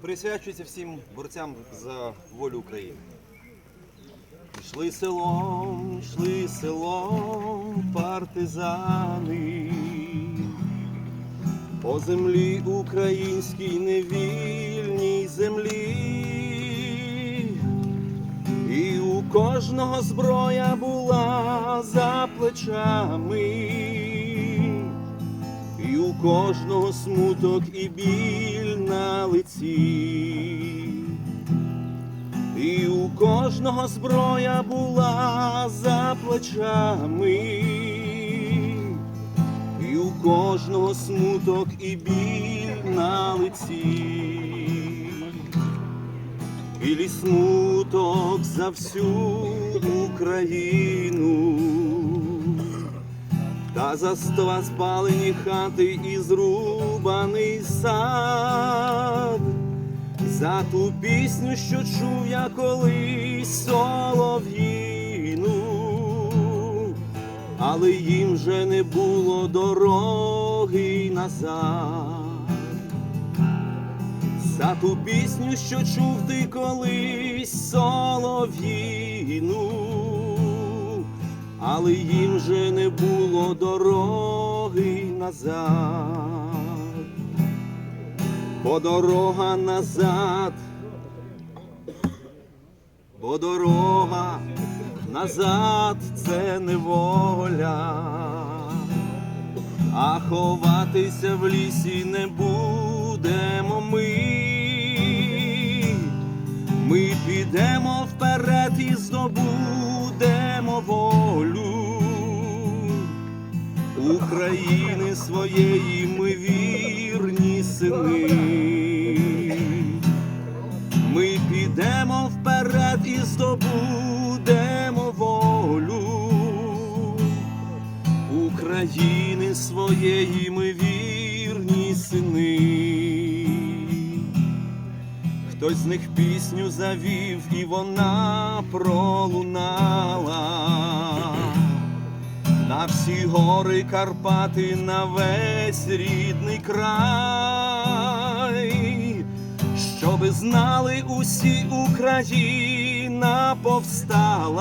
присвячується всім борцям за волю України. Йшли селом, йшли селом партизани, по землі українській невільній землі, і у кожного зброя була за плечами, у кожного смуток і біль на лиці. І у кожного зброя була за плечами, і у кожного смуток і біль на лиці, білі смуток за всю Україну, та за ста спалені хати і зрубаний сад. За ту пісню, що чув я колись солов'їну, але їм вже не було дороги назад. За ту пісню, що чув ти колись солов'їну, але їм вже не було дороги назад бо дорога назад, бо дорога назад це неволя, а ховатися в лісі не будемо ми. Ми підемо вперед і здобудемо своєї ми вірні сини. Ми підемо вперед і здобудемо волю. України своєї ми вірні сини. Хтось з них пісню завів, і вона пролунала всі гори Карпати, на весь рідний край, щоби знали усі Україна повстала,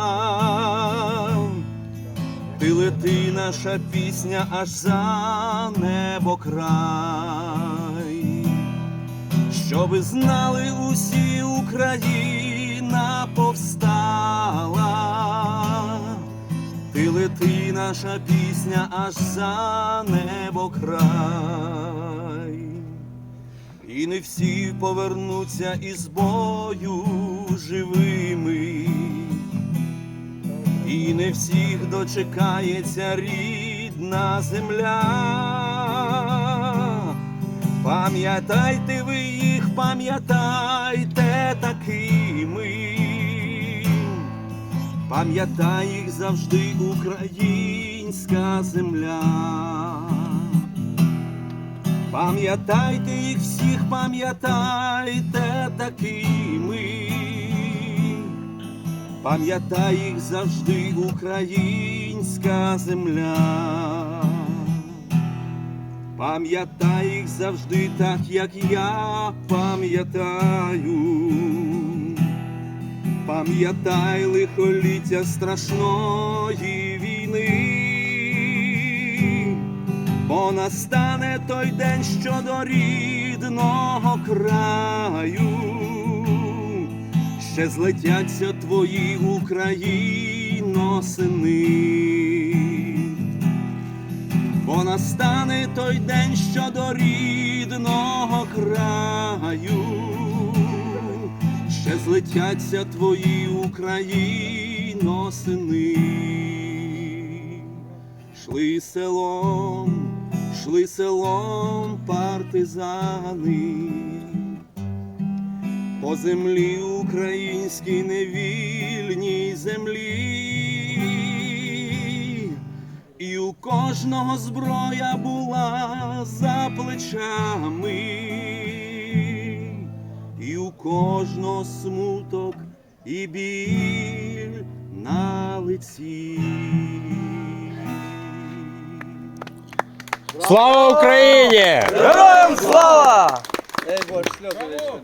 ти лети наша пісня аж за небо край, щоби знали усі Україна наша пісня аж за небо край, і не всі повернуться із бою живими, і не всіх дочекається рідна земля. Пам'ятайте ви їх, пам'ятайте Пам'ятай їх завжди українська земля. Пам'ятайте їх всіх, пам'ятайте такими. Пам'ятай їх завжди українська земля. Пам'ятай їх завжди так, як я пам'ятаю. Пам'ятай лихоліття страшної війни, бо настане той день, що до рідного краю. Ще злетяться твої Україно сини. Бо настане той день, що до рідного краю злетяться твої Україно сини. Шли селом, шли селом партизани, по землі українській невільній землі. І у кожного зброя була за плечами, кожного смуток і біль на лиці. Слава Україні! Героям слава! аж сльози вийшли.